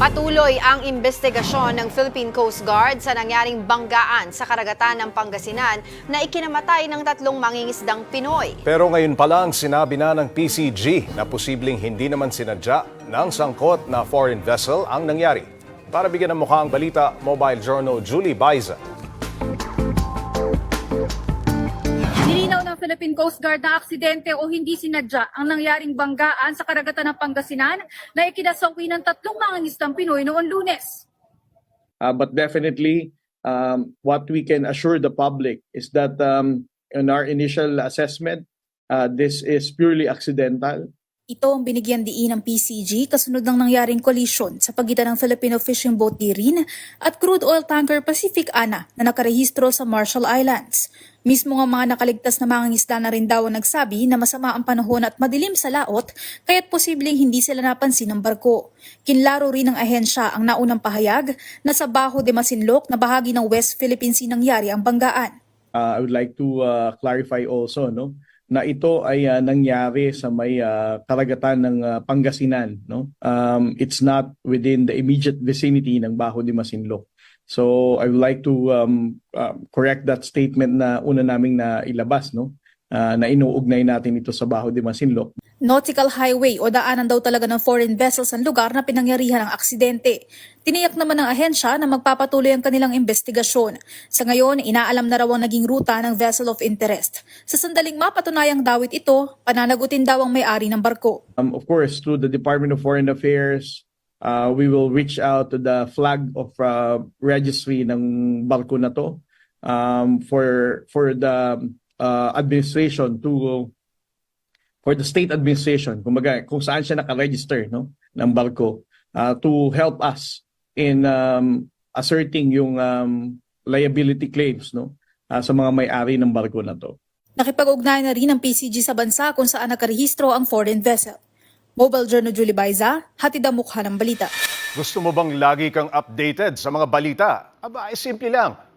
Patuloy ang investigasyon ng Philippine Coast Guard sa nangyaring banggaan sa karagatan ng Pangasinan na ikinamatay ng tatlong mangingisdang Pinoy. Pero ngayon pa lang sinabi na ng PCG na posibleng hindi naman sinadya ng sangkot na foreign vessel ang nangyari. Para bigyan ng mukha ang balita, Mobile Journal Julie Baiza. Philippine Coast Guard na aksidente o hindi sinadya ang nangyaring banggaan sa karagatan ng Pangasinan na ikinasawi ng tatlong mangangisdang Pinoy noon lunes. Uh, but definitely, um, what we can assure the public is that um, in our initial assessment, uh, this is purely accidental. Ito ang binigyan diin ng PCG kasunod ng nangyaring collision sa pagitan ng Filipino fishing boat Dirin at crude oil tanker Pacific Ana na nakarehistro sa Marshall Islands. Mismo nga mga nakaligtas na mga isda na rin daw ang nagsabi na masama ang panahon at madilim sa laot kaya't posibleng hindi sila napansin ng barko. Kinlaro rin ng ahensya ang naunang pahayag na sa Bajo de Masinloc na bahagi ng West Philippine Sea nangyari ang banggaan. Uh, I would like to uh, clarify also no na ito ay uh, nangyari sa may uh, karagatan ng uh, Pangasinan no? Um, it's not within the immediate vicinity ng Bajo de Masinloc. So I would like to um, uh, correct that statement na una naming na ilabas no? Uh, na inuugnay natin ito sa Bajo de Masinloc Nautical highway o daanan daw talaga ng foreign vessels ang lugar na pinangyarihan ng aksidente. Tiniyak naman ng ahensya na magpapatuloy ang kanilang investigasyon. Sa ngayon, inaalam na raw ang naging ruta ng vessel of interest. Sa sandaling mapatunayang dawit ito, pananagutin daw ang may-ari ng barko. um, of course, through the Department of Foreign Affairs, uh, we will reach out to the flag of uh, registry ng barko na to um, for for the uh, administration to for the state administration kumbaga kung saan siya naka-register no ng barko uh, to help us in um, asserting yung um, liability claims no uh, sa mga may-ari ng barko na to. Nakipag-ugnayan na rin ang PCG sa bansa kung saan nakarehistro ang foreign vessel. Mobile Journal Julie Baiza, hatid ang mukha ng balita. Gusto mo bang lagi kang updated sa mga balita? Aba, ay simple lang.